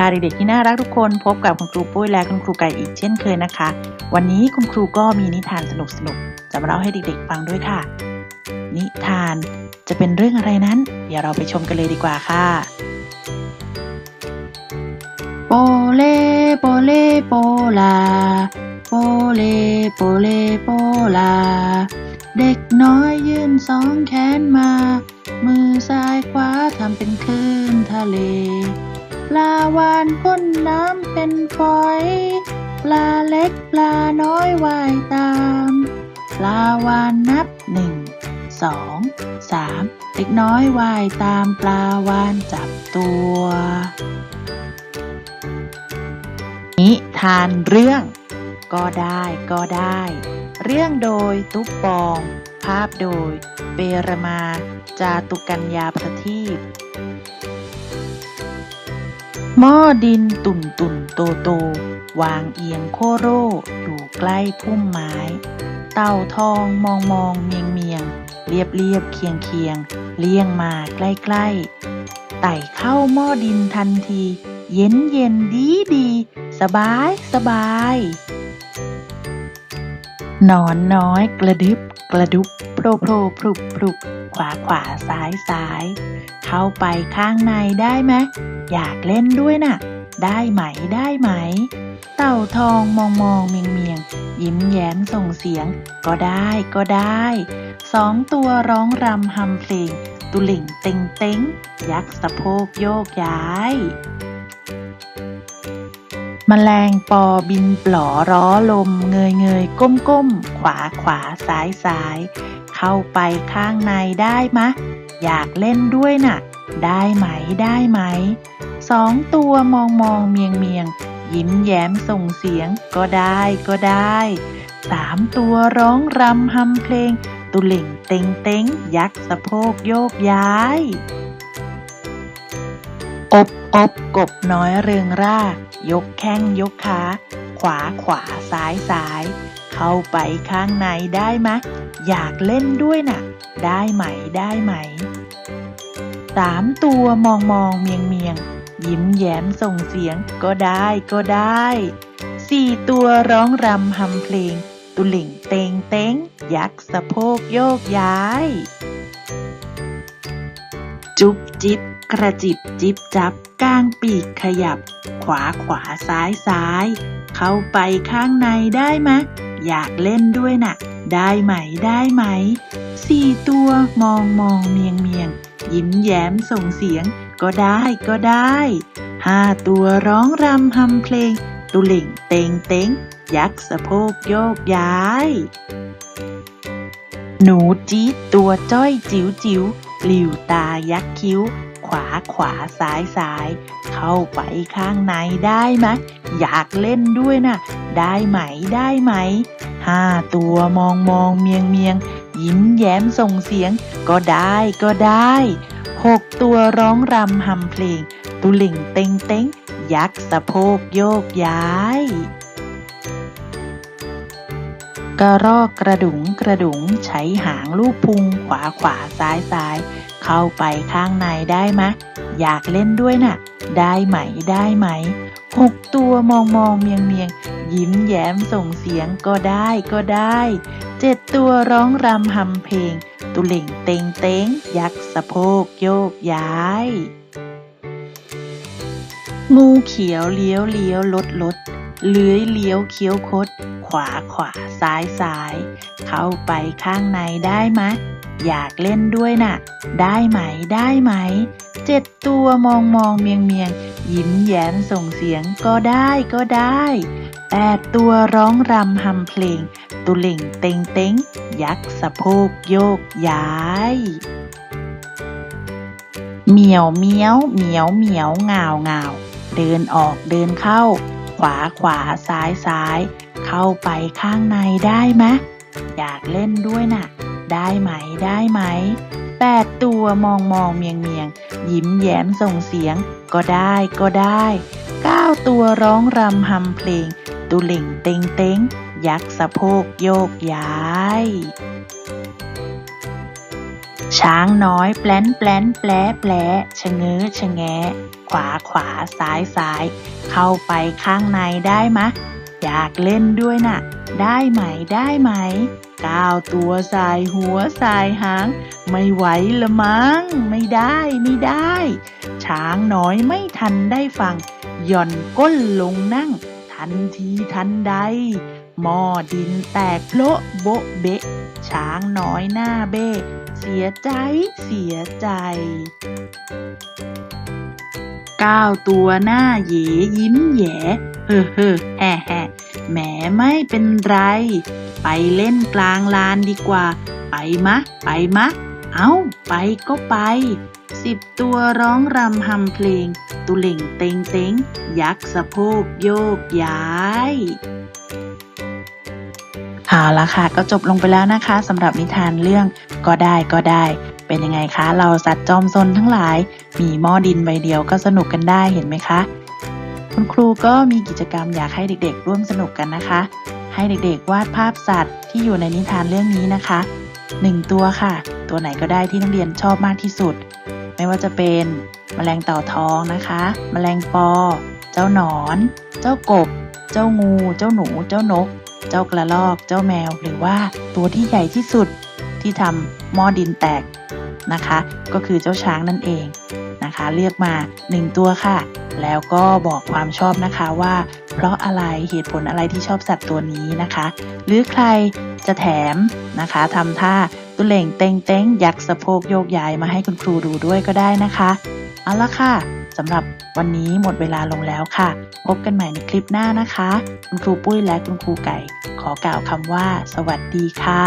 ค่ะเด็กๆที่น่ารักทุกคนพบกับคุณครูปุ้ยและคุณครูไก่อีกเช่นเคยนะคะ วันนี้คุณครูก็มีนิทานสนุกๆจะมาเล่าให้เด็กๆฟังด้วยค่ะ นิทานจะเป็นเรื่องอะไรนั้น เดี๋ยวเราไปชมกันเลยดีกว่าค่ะโปเลโปเลโปลาโปเลโปเลโปลาเด็กน้อยยื่นสองแขนมา มือซ้ายขวาทำเป็นคลื่นทะเล ปลาวานพ่นน้ำเป็นฝอย ปลาเล็กปลาน้อยว่ายตาม ปลาวานนับหนึ่งสองสามเด็กน้อยว่ายตามปลาวานจับตัว นิทานเรื่อง ก็ได้ก็ได้ เรื่องโดยตุ๊กปอง ภาพโดย เปรมา จาตุกัญญาประทีป หม้อดินตุ่นตุ่นโตโต วางเอียงโคโร่อยู่ใกล้พุ่มไม้ เต่าทองมองมองเมียงเมียง เรียบเรียบเคียงเคียง เลี่ยงมาใกล้ใกล้ไต่เข้าหม้อดินทันที เย็นเย็นดีดี สบายสบายนอนน้อยกระดึบกระดุบโผล่โผล่พรุบพรุบ ขวาขวาซ้ายซ้าย เข้าไปข้างในได้ไหมอยากเล่นด้วยน่ะ ได้ไหมได้ไหม เต่าทองมองมองเมียงเมียงยิ้มแย้มส่งเสียง ก็ได้ก็ได้ สองตัวร้องรำฮำเพลงตุลิ่งเต็งเต็งยักษ์สะโพกโยกย้าย แมลงปอบินปลอร้อลม เงยเงยก้มก้มขวาขวาซ้ายซ้าย เข้าไปข้างในได้มะ อยากเล่นด้วยน่ะ ได้ไหมได้ไหม สองตัวมองมองเมียงเมียง ยิ้มแย้มส่งเสียงก็ได้ก็ได้สามตัวร้องรำฮำเพลง ตุเล่งเต็งเต็งยักษ์สะโพกโยกย้าย อบอบกบน้อยเรืองร่า ยกแข้งยกขา ขวาขวาซ้ายซ้าย เข้าไปข้างในได้ไหมะ อยากเล่นด้วยน่ะ ได้ไหมได้ไหม สามตัวมองมองเมียงเมียง ยิ้มแย้มส่งเสียงก็ได้ก็ได้ สี่ตัวร้องรำฮำเพลง ตุลิ่งเตงเต้ง ยักษ์สะโพกโยกย้าย จุ๊บจิบกระจิบจิบจับ ก้างปีกขยับ ขวาขวาซ้ายซ้าย เข้าไปข้างในได้ไหมะ อยากเล่นด้วยน่ะ ได้ไหมได้ไหม สี่ตัวมองมองเมียงเมียง ยิ้มแย้มส่งเสียง ก็ได้ก็ได้ห้าตัวร้องรำฮำเพลง ตุเล่งเต็งเต็งยักษ์สะโพกโยกย้าย หนูจี๊ดตัวจ้อยจิ๋วจิ๋วหลิวตายักคิ้ว ขวาขวาซ้ายซ้าย เข้าไปข้างในได้ไหมอยากเล่นด้วยน่ะ ได้ไหมได้ไหมห้าตัวมองมองเมียงเมียงยิ้มแย้มส่งเสียง ก็ได้ก็ได้หกตัวร้องรำฮำเพลง ตุลิ่งเต็งเต็งยักษ์สะโพกโยกย้ายกระรอกกระดุงกระดุงใช้หางลูบพุงขวาขวาซ้ายซ้าย เข้าไปข้างในได้ไหมอยากเล่นด้วยน่ะ ได้ไหมได้ไหมหกตัวมองมองเมียงเมียงยิ้มแย้มส่งเสียงก็ได้ก็ได้เจ็ดตัวร้องรำฮำเพลง ตุเล่งเต็งเต็งยักษ์สะโพกโยกย้าย งูเขียวเลี้ยวเลี้ยวลดลด เลื้อยเลี้ยวเคี้ยวคด ขวาขวาซ้ายซ้าย เข้าไปข้างในได้ไหมอยากเล่นด้วยน่ะ ได้ไหมได้ไหม เจ็ดตัวมองมองเมียงเมียง ยิ้มแย้มส่งเสียงก็ได้ก็ได้แปดตัวร้องรำฮำเพลง ตุลิ่งเต็งเต็งยักษ์สะโพกโยกย้ายเหมียวเมียวเหมียวเหมียวงาวงาวเดินออกเดินเข้า ขวาขวาซ้ายซ้าย เข้าไปข้างในได้ไหมอยากเล่นด้วยน่ะ ได้ไหมได้ไหมแปดตัวมองมองเมียงเมียง ยิ้มแย้มส่งเสียง ก็ได้ก็ได้เก้าตัวร้องรำฮำเพลง ตุเล่งเต็งเต็งยักษ์สะโพกโยกย้าย ช้างน้อยแปลนแปลนแปลแปลชะเง้อชะแงะ ขวาขวาซ้ายซ้าย เข้าไปข้างในได้มะ อยากเล่นด้วยน่ะ ได้ไหมได้ไหม ก้าวตัวสายหัวสายหาง ไม่ไหวละมั้ง ไม่ได้ไม่ได้ ช้างน้อยไม่ทันได้ฟัง หย่อนก้นลงนั่ง ทันทีทันใด หม้อดินแตกโละโบะเบะ ช้างน้อยหน้าเบ้เสียใจเสียใจก้าวตัวหน้าเหยยิ้มแหย่เฮ้อเฮ้อแฮ่แฮ่แหมไม่เป็นไร ไปเล่นกลางลานดีกว่า ไปมะ ไปมะ เอาไปก็ไป สิบตัวร้องรำฮำเพลง ตุเหล่งเต็งเต็งยักษ์สะโพกโยกย้าย เอาละค่ะ ก็จบลงไปแล้วนะคะสำหรับนิทานเรื่องก็ได้ก็ได้ เป็นยังไงคะ เราสัตว์จอมซนทั้งหลาย มีหม้อดินใบเดียวก็สนุกกันได้เห็นไหมคะ คุณครูก็มีกิจกรรมอยากให้เด็กๆ ร่วมสนุกกันนะคะ ให้เด็กๆ วาดภาพสัตว์ที่อยู่ในนิทานเรื่องนี้นะคะหนึ่งตัวค่ะ ตัวไหนก็ได้ที่นักเรียนชอบมากที่สุด ไม่ว่าจะเป็นแมลงเต่าทองนะคะ แมลงปอ เจ้าหนอน เจ้ากบ เจ้างู เจ้าหนู เจ้านก เจ้ากระรอก เจ้าแมว หรือว่าตัวที่ใหญ่ที่สุดที่ทำหม้อดินแตกนะคะ ก็คือเจ้าช้างนั่นเองนะคะ เลือกมาหนึ่งตัวค่ะ แล้วก็บอกความชอบนะคะว่า เพราะอะไรเหตุผลอะไรที่ชอบสัตว์ตัวนี้นะคะ หรือใครจะแถมนะคะทำท่าตุเหล่งเต็งเต็งยักสะโพกโยกย้ายมาให้คุณครูดูด้วยก็ได้นะคะ เอาละค่ะ สำหรับวันนี้หมดเวลาลงแล้วค่ะ พบกันใหม่ในคลิปหน้านะคะ คุณครูปุ้ยและคุณครูไก่ ขอกล่าวคำว่า สวัสดีค่ะ